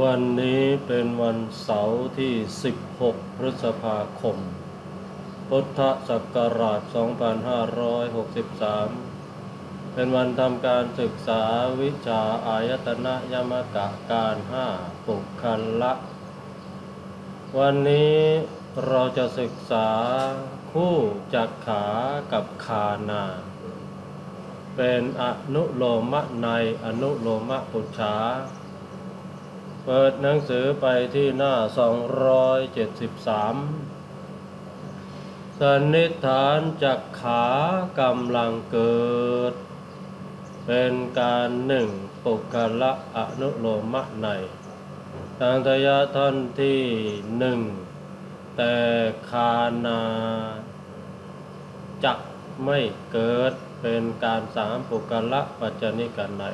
วันนี้เป็นวันเสาร์ที่ 16 พฤษภาคม พุทธศักราช 2563 เป็นวันทำการศึกษาวิชาอายตนะยมกะการ5ปุคันละ วันนี้เราจะศึกษาคู่จักขากับคานา เป็นอนุโลมะในอนุโลมะปุจฉา เปิดหนังสือไปที่หน้า 273 สันนิษฐานจากขากำลังเกิด เป็นการหนึ่งปุกละอนุโลมะในทางทยะท่านที่หนึ่งแต่คานาจักไม่เกิดเป็นการสามปุกละปัจจนิกันใน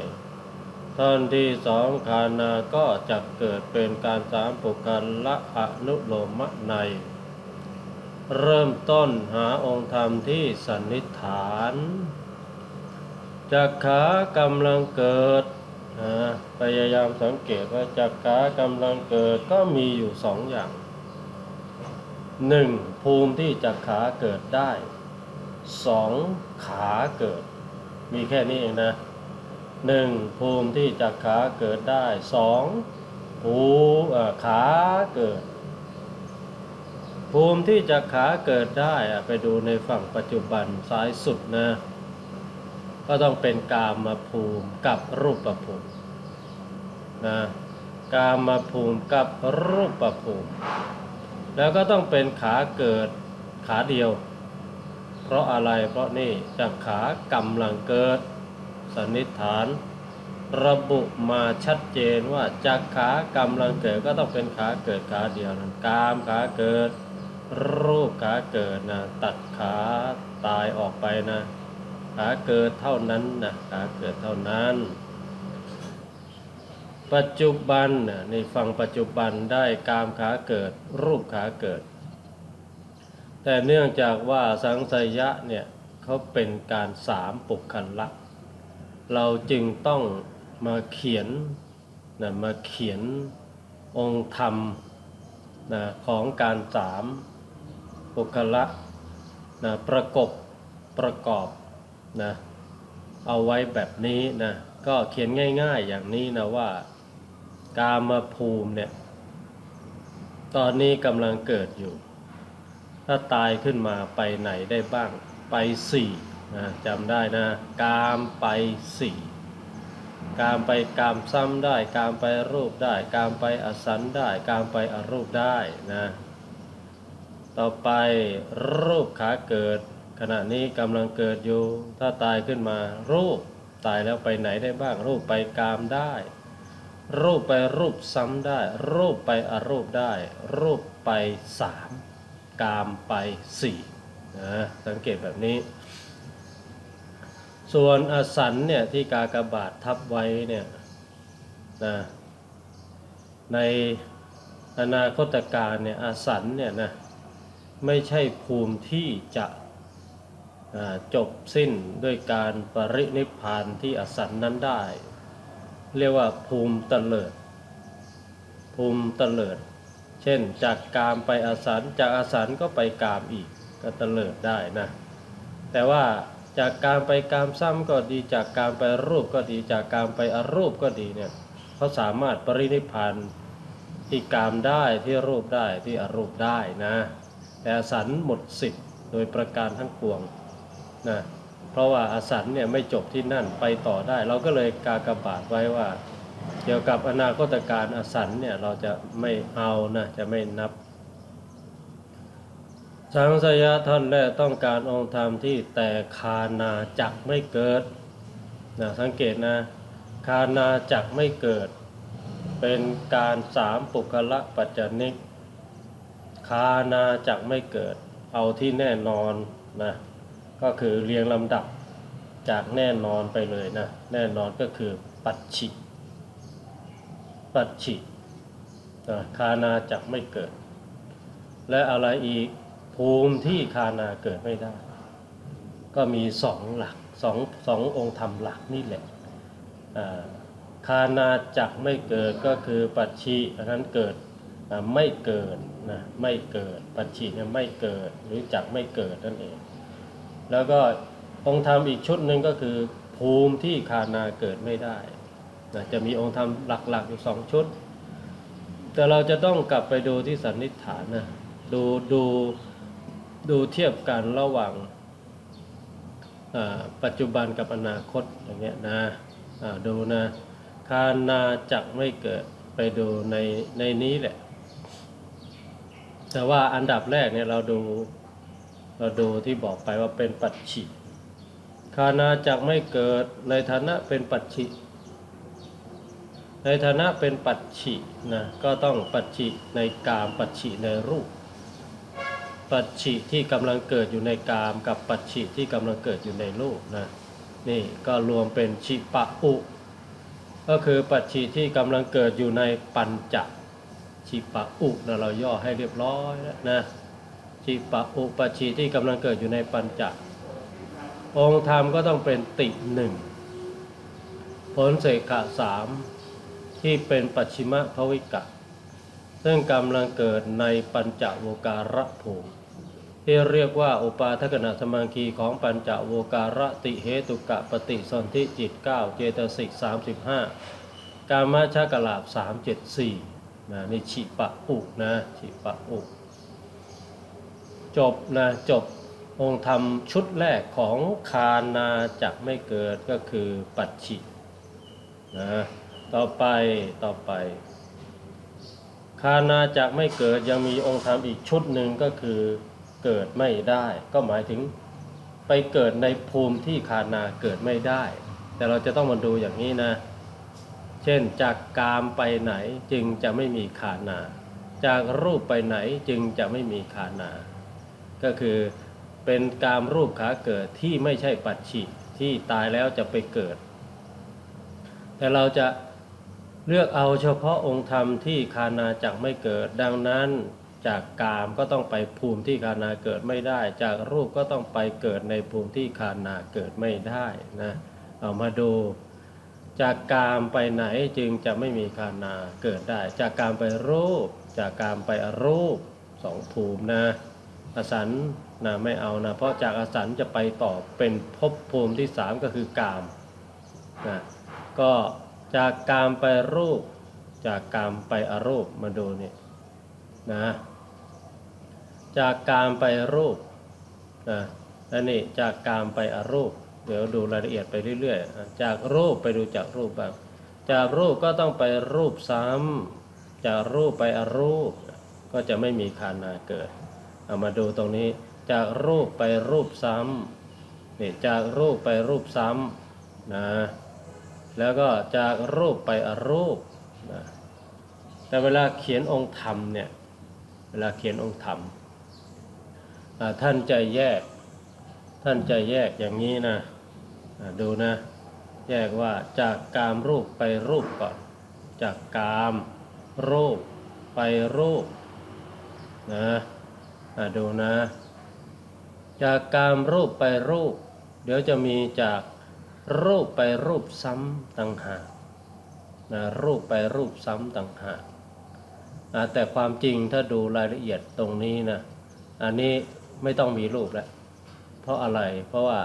ท่อนที่สองคานาก็จะเกิดเป็นการสามปุกันละอนุโลมะใน เริ่มต้นหาองค์ธรรมที่สันนิษฐานจักขากำลังเกิดพยายามสังเกตว่าจักขากำลังเกิดก็มีอยู่สองอย่างหนึ่งภูมิที่จักขาเกิดได้สองขาเกิด มีแค่นี้เองนะ หนึ่งภูมิที่จักขาเกิดได้สองหูขาเกิด ภูมิที่จักขาเกิดได้ไปดูในฝั่งปัจจุบันซ้ายสุดนะก็ต้องเป็นกามาภูมิกับรูปภูมินะกามาภูมิกับรูปภูมิ แล้วก็ต้องเป็นขาเกิดขาเดียว เพราะอะไรเพราะนี่จักขากำลังเกิด สันนิษฐาน ระบุมาชัดเจนว่าจากขากำลังเกิดก็ต้องเป็นขาเกิดขาเดียวนั้นกามขาเกิด รูปขาเกิดนะตัดขาตายออกไปนะขาเกิดเท่านั้นนะขาเกิดเท่านั้น ปัจจุบันน่ะในฝั่งปัจจุบันได้กามขาเกิด รูปขาเกิด แต่เนื่องจากว่าสังสยะเนี่ยเขาเป็นการสามปุกคันละ เราจึงต้องมาเขียนนะมาเขียนองค์ธรรมนะของการสามปุคละนะประกบประกอบนะเอาไว้แบบนี้นะก็เขียนง่าย ๆ อย่างนี้นะว่า กามาภูมิเนี่ยตอนนี้กำลังเกิดอยู่ ถ้าตายขึ้นมาไปไหนได้บ้างไปสี่ นะจำได้นะ กามไปสี่กามไปกามซ้ำได้ กามไปรูปได้ กามไปอสันได้ กามไปอรูปได้นะ ต่อไปรูปขาเกิด ขณะนี้กำลังเกิดอยู่ ถ้าตายขึ้นมารูปตายแล้วไปไหนได้บ้าง รูปไปกามได้ รูปไปรูปซ้ำได้ รูปไปอรูปได้ รูปไปสามกามไปสี่นะสังเกตแบบนี้ ส่วนอสันเนี่ยที่กากบาททับไว้เนี่ยนะในอนาคตการเนี่ยอสันเนี่ยนะไม่ใช่ภูมิที่จะจบสิ้นด้วยการปรินิพพานที่อสันนั้นได้ เรียกว่าภูมิตเลิด ภูมิตเลิด เช่นจากกามไปอสันจากอสันก็ไปกามอีกก็ตเลิดได้นะแต่ว่า จากการไปกามซ้ำก็ดี จากการไปรูปก็ดี จากการไปอรูปก็ดีเนี่ยเขาสามารถปรินิพพานที่กามได้ที่รูปได้ที่อรูปได้นะแต่อสันหมดสิทธิ์โดยประการทั้งปวงนะเพราะว่าอสันเนี่ยไม่จบที่นั่นไปต่อได้ เราก็เลยกากบาทไว้ว่า เกี่ยวกับอนาคตการอสันเนี่ยเราจะไม่เอานะจะไม่นับ สังสยะท่านแรกต้องการองค์ธรรมที่แต่คานาจักไม่เกิดนะสังเกตนะคานาจักไม่เกิด เป็นการสามปุคละปัจจนิกคานาจักไม่เกิด เอาที่แน่นอนนะก็คือเรียงลำดับจากแน่นอนไปเลยนะแน่นอนก็คือปัจฉิปัจฉิคานาจักไม่เกิด และอะไรอีก ภูมิที่คานาเกิดไม่ได้ ก็มีสองหลักสองสององค์ธรรมหลักนี่แหละคานาจักไม่เกิดก็คือปัจฉิอันนั้นเกิดไม่เกิดนะไม่เกิดปัจฉิเนี่ยไม่เกิดหรือจักไม่เกิดนั่นเอง แล้วก็องค์ธรรมอีกชุดหนึ่งก็คือภูมิที่คานาเกิดไม่ได้นะจะมีองค์ธรรมหลักๆอยู่สองชุด แต่เราจะต้องกลับไปดูที่สันนิษฐานนะดูดู ดูเทียบกันระหว่างปัจจุบันกับอนาคตอย่างเงี้ยนะดูนะคานาจักไม่เกิดไปดูในในนี้แหละ แต่ว่าอันดับแรกเนี่ยเราดูเราดูที่บอกไปว่าเป็นปัจฉิคานาจักไม่เกิดในฐานะเป็นปัจฉิ ในฐานะเป็นปัจฉินะก็ต้องปัจฉิในกามปัจฉิในรูป ปัจฉิที่กำลังเกิดอยู่ในกาม กับปัจฉิที่กำลังเกิดอยู่ในรูปนะนี่ก็รวมเป็นชิปะอุ ก็คือปัจฉิที่กำลังเกิดอยู่ในปัญจชิปะอุนะเราย่อให้เรียบร้อยแล้วนะจิปะอุปชชีที่กำลังเกิดอยู่ในปัญจองค์ธรรมก็ต้องเป็นติหนึ่งผลเสกขะสามที่เป็นปัจฉิมภวิกะ ซึ่งกำลังเกิดในปัญจโวการะภูมิ ที่เรียกว่าอุปาทกนาสมังคีของปัญจโวการติเหตุกะปฏิสนธิจิต 9 เจตสิก 35 กามชากลาบ 374นะนี่ชิปะอุนะชิปะอุจบนะจบองค์ธรรมชุดแรกของคานาจักไม่เกิดก็คือปัจฉินะต่อไปต่อไป คานาจักไม่เกิดยังมีองค์ธรรมอีกชุดหนึ่งก็คือ เกิดไม่ได้ ก็หมายถึงไปเกิดในภูมิที่คานาเกิดไม่ได้ แต่เราจะต้องมาดูอย่างนี้นะ เช่นจากกามไปไหนจึงจะไม่มีคานา จากรูปไปไหนจึงจะไม่มีคานา ก็คือเป็นกามรูปขาเกิดที่ไม่ใช่ปัจฉิที่ตายแล้วจะไปเกิด แต่เราจะเลือกเอาเฉพาะองค์ธรรมที่คานาจักไม่เกิด ดังนั้น จากกามก็ต้องไปภูมิที่คานาเกิดไม่ได้ จากรูปก็ต้องไปเกิดในภูมิที่คานาเกิดไม่ได้นะเอามาดู จากกามไปไหนจึงจะไม่มีคานาเกิดได้ จากกามไปรูป จากกามไปอรูปสองภูมินะอสันนะไม่เอานะเพราะจากอสันจะไปต่อเป็นภพภูมิที่สามก็คือกามนะก็จากกามไปรูป จากกามไปอรูปมาดูนี่นะ จากกามไปรูปนะและนี่จากกามไปอรูป เดี๋ยวดูรายละเอียดไปเรื่อยๆ จากรูปไปดูจากรูปบ้างจากรูปก็ต้องไปรูปซ้ำจากรูปไปอรูป ก็จะไม่มีคานาเกิด เอามาดูตรงนี้ จากรูปไปรูปซ้ำนี่จากรูปไปรูปซ้ำนะแล้วก็จากรูปไปอรูปนะแต่เวลาเขียนองค์ธรรมเนี่ยเวลาเขียนองค์ธรรม ท่านใจแยก ท่านใจแยกอย่างนี้นะดูนะ แยกว่าจากกามรูปไปรูปก่อน จากกามรูปไปรูปนะดูนะ จากกามรูปไปรูป เดี๋ยวจะมีจากรูปไปรูปซ้ำต่างหากนะรูปไปรูปซ้ำต่างหากแต่ความจริงถ้าดูรายละเอียดตรงนี้นะ อันนี้ ไม่ต้องมีรูปแล้ว เพราะอะไรเพราะว่า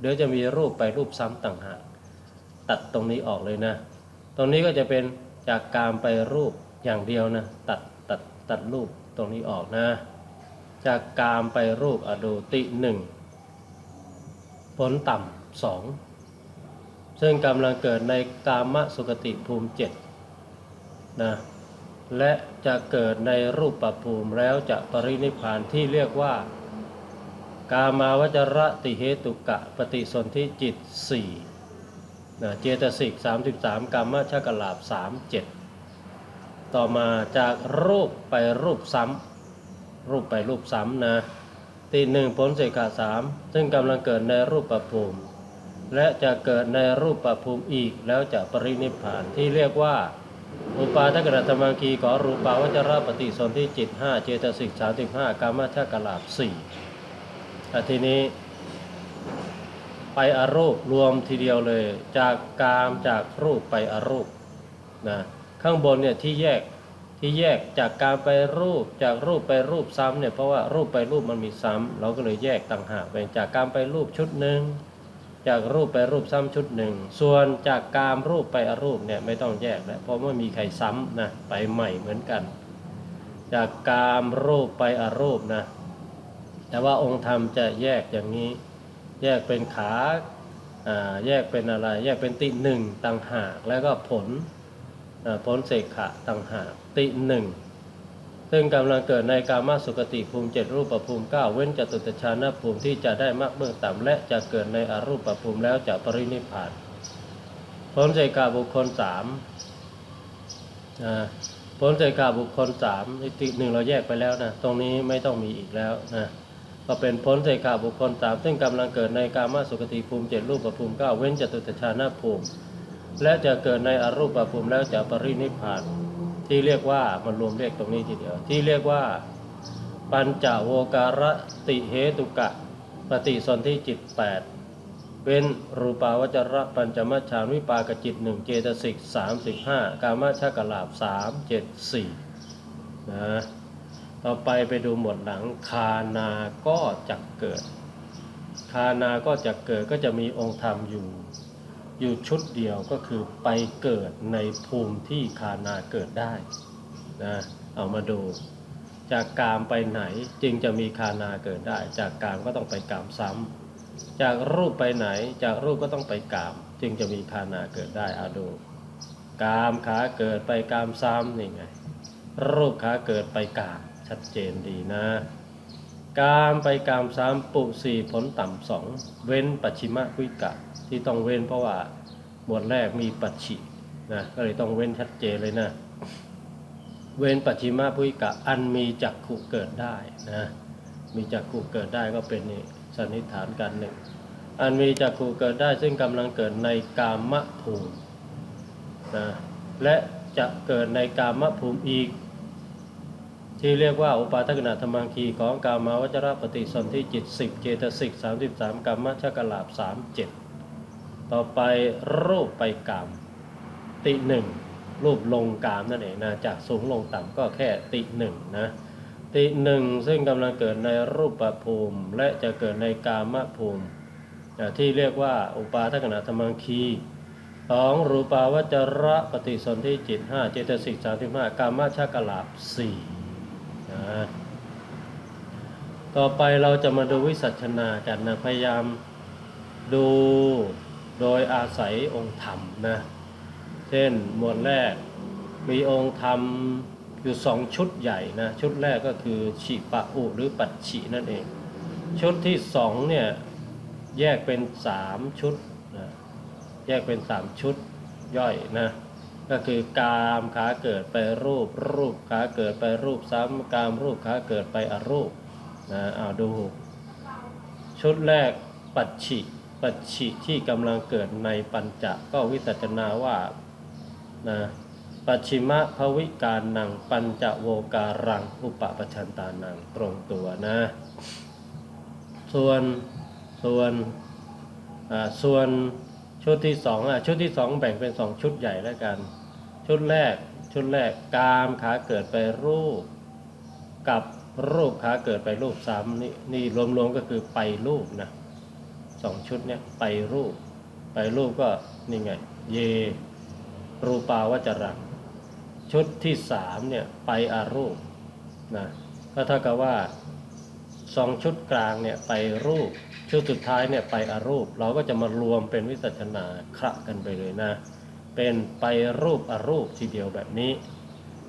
เดี๋ยวจะมีรูปไปรูปซ้ำต่างหากตัดตรงนี้ออกเลยนะ ตรงนี้ก็จะเป็นจากกามไปรูปอย่างเดียวนะตัดตัดตัดรูปตรงนี้ออกนะ จากกามไปรูปอดูติหนึ่งผลต่ำสองซึ่งกำลังเกิดในกามสุกติภูมิเจ็ดนะและจะเกิดในรูปปภูมิแล้วจะปรินิพานที่เรียกว่า กามาวจระติเหตุกะปฏิสนธิจิตสี่นะเจตสิก33กรรมชกลาบ37 ต่อมาจากรูปไปรูปซ้ำรูปไปรูปซ้ำนะตีหนึ่งผลเสกขาสามซึ่งกำลังเกิดในรูปประภูมิ และจะเกิดในรูปประภูมิอีกแล้วจะปรินิพพานที่เรียกว่าอุปาทกนธรรมังคีขอรูปาวจระปฏิสนธิจิต 5 เจตสิก35กรรมชกลาบ4อ่ ทีนี้ ไปอรูปรวมทีเดียวเลย จากกามจากรูปไปอรูปนะข้างบนเนี่ยที่แยกที่แยกจากการไปรูปจากรูปไปรูปซ้ำเนี่ยเพราะว่ารูปไปรูปมันมีซ้ำเราก็เลยแยกต่างหากเป็นจากการไปรูปชุดหนึ่งจากรูปไปรูปซ้ำชุดหนึ่งส่วนจากกามรูปไปอรูปเนี่ยไม่ต้องแยกแล้วเพราะไม่มีใครซ้ำนะไปใหม่เหมือนกัน จากกามรูปไปอรูปนะ แต่ว่าองค์ธรรมจะแยกอย่างนี้ แยกเป็นขาแยกเป็นอะไร แยกเป็นติหนึ่งต่างหาก แล้วก็ผลผลเสกขะต่างหากติหนึ่งซึ่งกำลังเกิดในกามาสุกติภูมิเจ็ดรูปภูมิเก้าเว้นจตุตชานภูมิที่จะได้มากเบื้องต่ำและจะเกิดในอรูปภูมิแล้วจะปรินิพานผลเสกขะบุคคลสามผลเสกขะบุคคลสามอีกติหนึ่งเราแยกไปแล้วนะตรงนี้ไม่ต้องมีอีกแล้วนะ ก็เป็นพ้นเสกขาบุคคลสามซึ่งกำลังเกิดในกามาสุขติภูมิเจ็ดรูปภูมิเก้าเว้นจตุตชานาภูมิ และจะเกิดในอรูปภูมิแล้วจะปรินิพพาน ที่เรียกว่ามันรวมเรียกตรงนี้ทีเดียว ที่เรียกว่า ปัญจโวการติเหตุกะ ปฏิสนธิจิต 8 เป็นรูปาวจระปัญจมัชฌานวิปากจิตหนึ่งเจตสิกสามสิบห้ากามาชกลาบสามเจ็ดสี่นะ ต่อไปไปดูหมวดหลังคานาก็จะเกิด คานาก็จะเกิดก็จะมีองค์ธรรมอยู่ อยู่ชุดเดียวก็คือไปเกิดในภูมิที่คานาเกิดได้นะเอามาดูจากกามไปไหนจึงจะมีคานาเกิดได้ จากกามก็ต้องไปกามซ้ำจากรูปไปไหน จากรูปก็ต้องไปกาม จึงจะมีคานาเกิดได้เอาดู กามขาเกิดไปกามซ้ำนี่ไง รูปขาเกิดไปกาม ชัดเจนดีนะกามไปกามสามปุสี่ผลต่ำสองเว้นปัจฉิมวิกะ ที่ต้องเว้นเพราะว่าหมวดแรกมีปัจฉินะก็เลยต้องเว้นชัดเจนเลยนะ เว้นปัจฉิมวิกะ อันมีจักขุเกิดได้นะมีจักขุเกิดได้ก็เป็นนี่สันนิษฐานกันหนึ่งอันมีจักขุเกิดได้ซึ่งกำลังเกิดในกามะภูมินะและจะเกิดในกามะภูมิอีก ที่เรียกว่าอุปาทขณะธรรมังคีของกามาวจรปฏิสนธิจิต 10 เจตสิก33กรรมชกลาบ37 ต่อไปรูปไปกาม ติหนึ่งรูปลงกามนั่นเองนะจากสูงลงต่ำก็แค่ติหนึ่งนะติหนึ่งซึ่งกำลังเกิดในรูปภูมิ และจะเกิดในกามภูมิ ที่เรียกว่าอุปาทขณะธรรมังคีสองรูปาวจระปฏิสนธิจิต 5 เจตสิก35กรรมชกลาบ4 ต่อไปเราจะมาดูวิสัชนากันนะ พยายามดูโดยอาศัยองค์ธรรมนะ เช่นหมวดแรกมีองค์ธรรมอยู่สองชุดใหญ่นะ ชุดแรกก็คือฉิปะอุหรือปัจฉินั่นเอง ชุดที่สองเนี่ยแยกเป็นสามชุดนะแยกเป็นสามชุดย่อยนะ ก็คือกามขาเกิดไปรูป รูปขาเกิดไปรูปซ้ำกามรูปขาเกิดไปอรูปนะเอาดู ชุดแรกปัจฉิปัจฉิที่กำลังเกิดในปัญจะก็วิจัจนาว่านะปัจฉิมะภวิการนังปัญจโวการังอุปปัชันตานังตรงตัวนะ ส่วนส่วนส่วน ชุดที่สองอะชุดที่สองแบ่งเป็นสองชุดใหญ่แล้วกัน ชุดแรกชุดแรกกามขาเกิดไปรูป กับรูปขาเกิดไปรูปซ้ำนี่นี่รวมๆก็คือไปรูปนะสองชุดเนี้ยไปรูป ไปรูปก็นี่ไงเย รูปาวจรังชุดที่สามเนี่ยไปอารูปนะก็เท่ากับว่า สองชุดกลางเนี่ยไปรูป ชุดสุดท้ายเนี่ยไปอารูป เราก็จะมารวมเป็นวิสัชนาคระกันไปเลยนะ เป็นไปรูปอรูปทีเดียวแบบนี้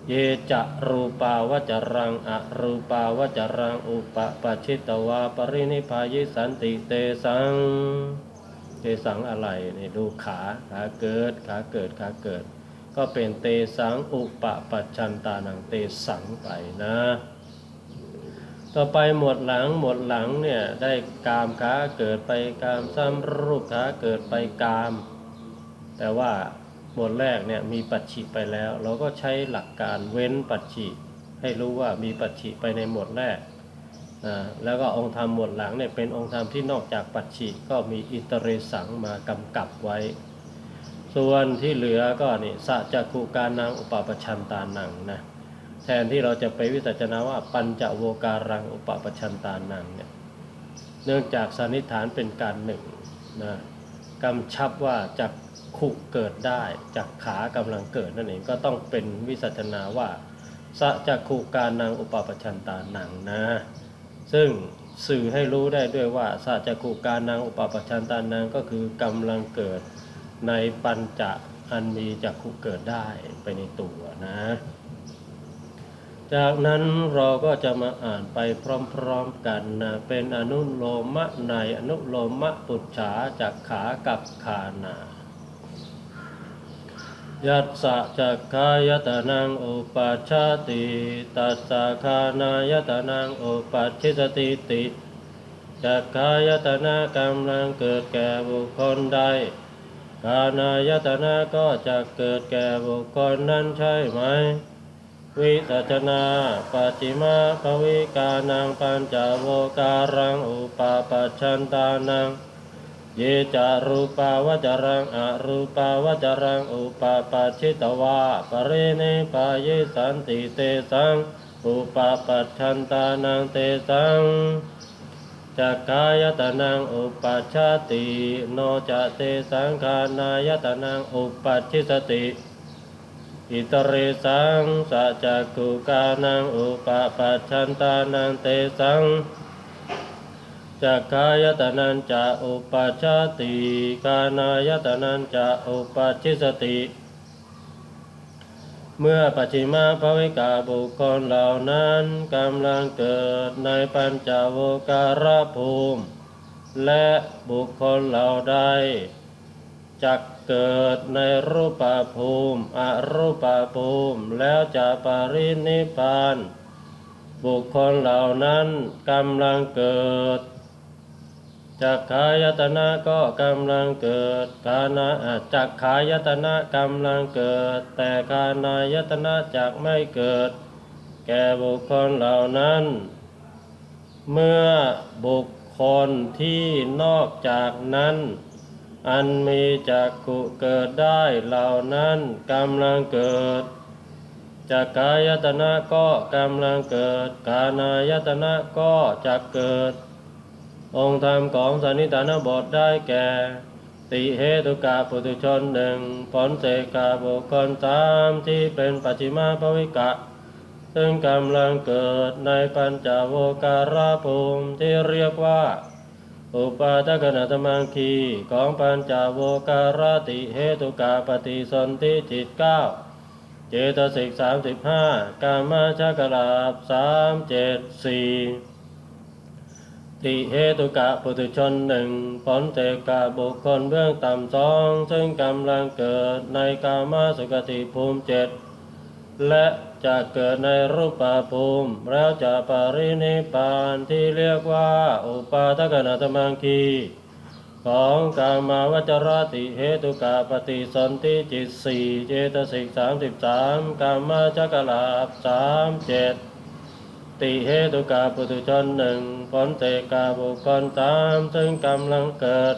เยจะรูปาวจรังอรูปาวจรังอุปปชิตวาปรินิพพายิสันติเตสังเตสังอะไรนี่ดูขาขาเกิดขาเกิดขาเกิด ก็เป็นเตสังอุปปัชชันตานังเตสังไปนะ ต่อไปหมวดหลังหมวดหลังเนี่ยได้กามขาเกิดไปกามซ้ำรูปขาเกิดไปกาม แต่ว่าหมวดแรกเนี่ยมีปัจฉิไปแล้ว เราก็ใช้หลักการเว้นปัจฉิให้รู้ว่ามีปัจฉิไปในหมวดแรกอ่าแล้วก็องค์ธรรมหมวดหลังเนี่ยเป็นองค์ธรรมที่นอกจากปัจฉิก็มีอิตเรสังมากำกับไว้ ส่วนที่เหลือก็นี่สัจจคุการนังอุปปชันตานังนะ แทนที่เราจะไปวิสัชนาว่าปัญจโวการังอุปปชันตานังเนี่ยเนื่องจากสันนิษฐานเป็นการหนึ่งนะกำชับว่าจากขุเกิดได้จากขากำลังเกิดนั่นเองก็ต้องเป็นวิสัชนาว่าสัจจคุการนังอุปปชันตานังนะซึ่งสื่อให้รู้ได้ด้วยว่าสัจจคุการนางอุปปชันตานังก็คือกำลังเกิดในปัญจะอันมีจักขุเกิดได้ไปในตัวนะ จากนั้นเราก็จะมาอ่านไปพร้อมๆกันนะเป็นอนุโลมะในอนุโลมะปุจฉาจากขากับขานายัสสะจักขายตนังอุปัชชาติตัสสะคานายตนังอุปัชชิสติติจักขายตนากำลังเกิดแก่บุคคลใดคานายตนะก็จะเกิดแก่บุคคลนั้นใช่ไหม วิสัชนาปัจจิมาภวิกานังปัญจโวการังอุปาปัชชันตานังเยจารูปาวจรังอรูปาวจรังอุปาปัชชิตวาปเรเนปายสันติเตสังอุปาปัชชันตานังเตสังจักขายตนังอุปัชชติโนจะเตสังขานายตนังอุปัชชิสติ อิตริสังสัจกุกานังอุปปัชชันตานังเตสังจักขายตนันจะอุปัชาติกานายตนันจะอุปัชิสติ เมื่อปัจฉิมาภวิกาบุคคลเหล่านั้นกำลังเกิดในปัญจโวการภูมิ และบุคคลเหล่าใด จักเกิดในรูปภูมิอรูปภูมิ แล้วจะปรินิพพาน บุคคลเหล่านั้นกำลังเกิดจักขายตนะก็กำลังเกิดกานาอะจักขายตนะกำลังเกิด แต่กานายตนะจักไม่เกิด แก่บุคคลเหล่านั้น เมื่อบุคคลที่นอกจากนั้น อันมีจักกุเกิดได้เหล่านั้นกำลังเกิดจักขายตนะก็กำลังเกิด กานายตนะก็จะเกิด องค์ธรรมของสันนิฐานบทได้แก่ ติเหตุกาปุถุชนหนึ่งผลเสกาบุคคลสามที่เป็นปัจฉิมาภวิกะ ซึ่งกำลังเกิดในปัญจโวการภูมิที่เรียกว่า อุปาทกนตมังคีของปัญจโวการติเหตุกาปฏิสนธิจิตเก้าเจตสิกสามสิบห้ากามาชกลาบสามเจ็ดสี่ติเหตุกะปุถุชนหนึ่งผลเตกะบุคคลเบื้องต่ำสองซึ่งกำลังเกิดในกามาสุกติภูมิเจ็ด และจะเกิดในรูปภูมิ แล้วจะปรินิพานที่เรียกว่า อุปาทกนาตมังคีของกามาวจรติเหตุกาปฏิสนธิจิตสี่เจตสิกสามสิบสามกามาจักลาบสามเจ็ดติเหตุกาปุถุชนหนึ่งผลเตกาบุคคลตามซึ่งกำลังเกิด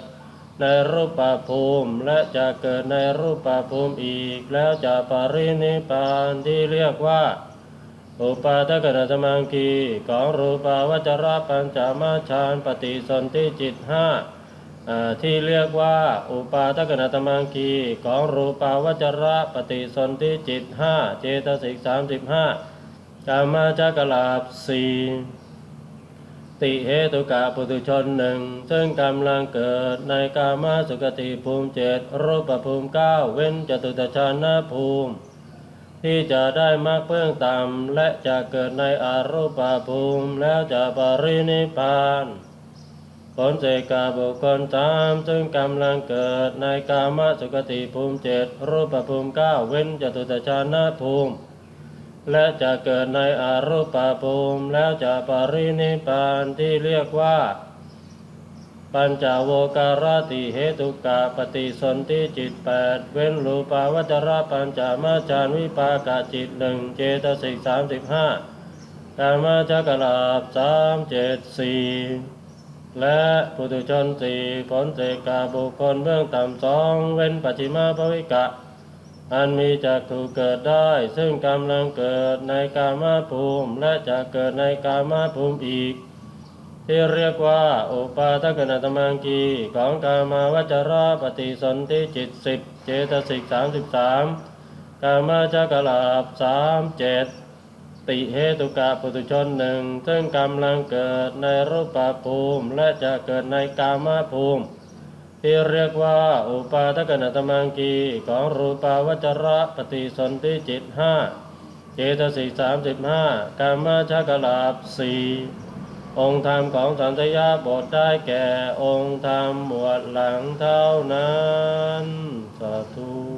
ในรูปภูมิและจะเกิดในรูปภูมิอีก แล้วจะปรินิพานที่เรียกว่า อุปาทกนสมังคีของรูปาวจรปัญจมาชานปฏิสนธิจิตห้าที่เรียกว่า อุปาทกนตมังคีของรูปาวจรปฏิสนธิจิตห้าเจตสิกสามสิบห้ากามาจักรลาบสี่ ติเหตุกะปุถุชนหนึ่งซึ่งกำลังเกิดในกามาสุกติภูมิเจ็ดรูปภูมิเก้าเว้นจตุตชานะภูมิ ที่จะได้มากเพื่องต่ำและจะเกิดในอารูปภูมิแล้วจะปรินิพานผลเสกาบุคคลตามซึ่งกำลังเกิดในกามาสุกติภูมิเจ็ดรูปภูมิเก้าเว้นจตุตชานะภูมิ และจะเกิดในอารูปภูมิแล้วจะปรินิพานที่เรียกว่า ปัญจโวการติเหตุกาปฏิสนธิจิตแปดเว้นรูปาวัจระปัญจมาจารวิปากจิตหนึ่งเจตสิกสามสิบห้ากามาจักรลาบสามเจ็ดสี่และปุถุชนสี่ผลเสกาบุคคลเบื้องต่ำสองเว้นปัจฉิมาภวิกะ อันมีจักถูกเกิดได้ ซึ่งกำลังเกิดในกามาภูมิและจะเกิดในกามาภูมิอีก ที่เรียกว่าอุปาทกนตมังกีของกามาวจราปฏิสนธิจิตสิบเจตสิกสามสิบสามกามาจักลาบสามเจ็ดติเหตุกะปุตุชนหนึ่งซึ่งกำลังเกิดในรูปภูมิและจะเกิดในกามาภูมิ ที่เรียกว่าอุปาทกนตมังกีของรูปาวจระปฏิสนธิจิตห้าเจตสิกสามสิบห้ากามาชักรลาบสี่องค์ธรรมของสันตยาบทได้แก่องค์ธรรมหมวดหลังเท่านั้นสาธุ